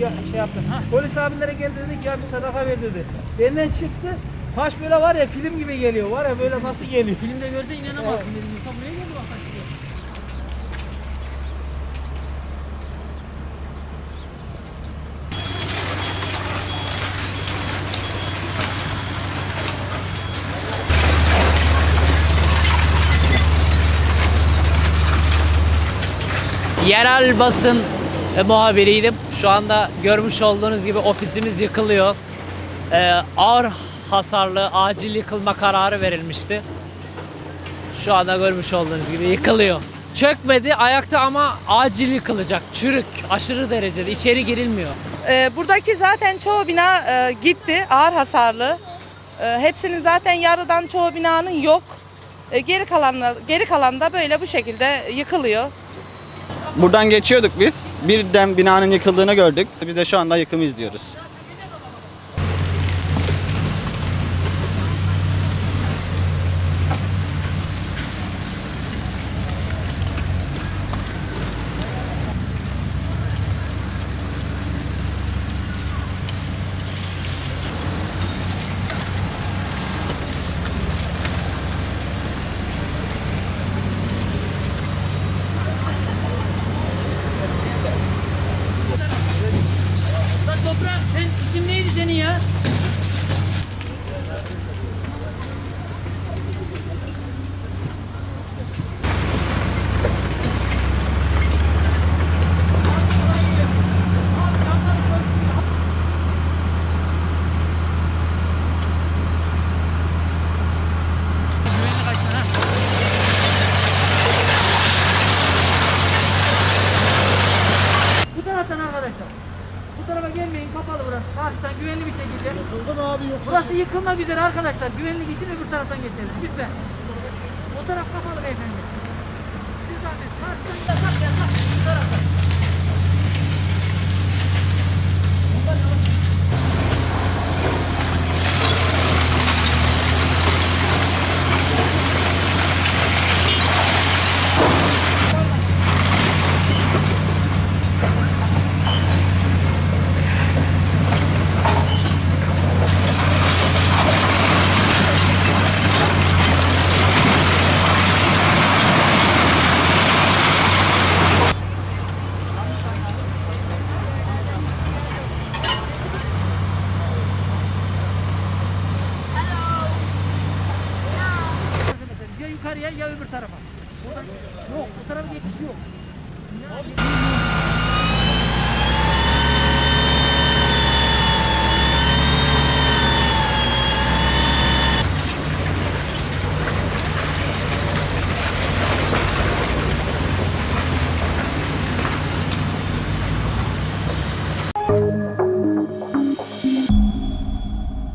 ya, şey yaptım. Polis abilere geldi dedik ya bir sadaka ver dedi. Benden çıktı. Taş böyle var ya film gibi geliyor. Var ya böyle nasıl geliyor? Filmde görse inanamazsın dedim. Yoksa buraya geldi bak taş. Yerel basın e, muhabiriydim. Şu anda görmüş olduğunuz gibi ofisimiz yıkılıyor. Ee, ağır hasarlı acil yıkılma kararı verilmişti. Şu anda görmüş olduğunuz gibi yıkılıyor. Çökmedi ayakta ama acil yıkılacak. Çürük aşırı derecede içeri girilmiyor. Ee, buradaki zaten çoğu bina e, gitti, ağır hasarlı. Ee, hepsinin zaten yarıdan çoğu binanın yok. Ee, geri kalanla geri kalan da böyle bu şekilde yıkılıyor. Buradan geçiyorduk biz. Birden binanın yıkıldığını gördük. Biz de şu anda yıkımı izliyoruz. Lan toprağım sen isim neydi senin ya? Güvenli kaçtın ha. Bu taraftan arkadaşlar. Bu tarafa gelmeyin kapalı burası. Karşıdan güvenli bir şekilde. Yıkıldı mı abi yoksa? Burası yıkılmak üzere arkadaşlar. Güvenli için öbür taraftan geçelim. Lütfen. O taraf kapalı beyefendi. Siz zaten karşıdan yasak yasak. Bu taraftan. Ya yukarıya ya öbür tarafa. Buradan yok bu tarafa geçiş yok.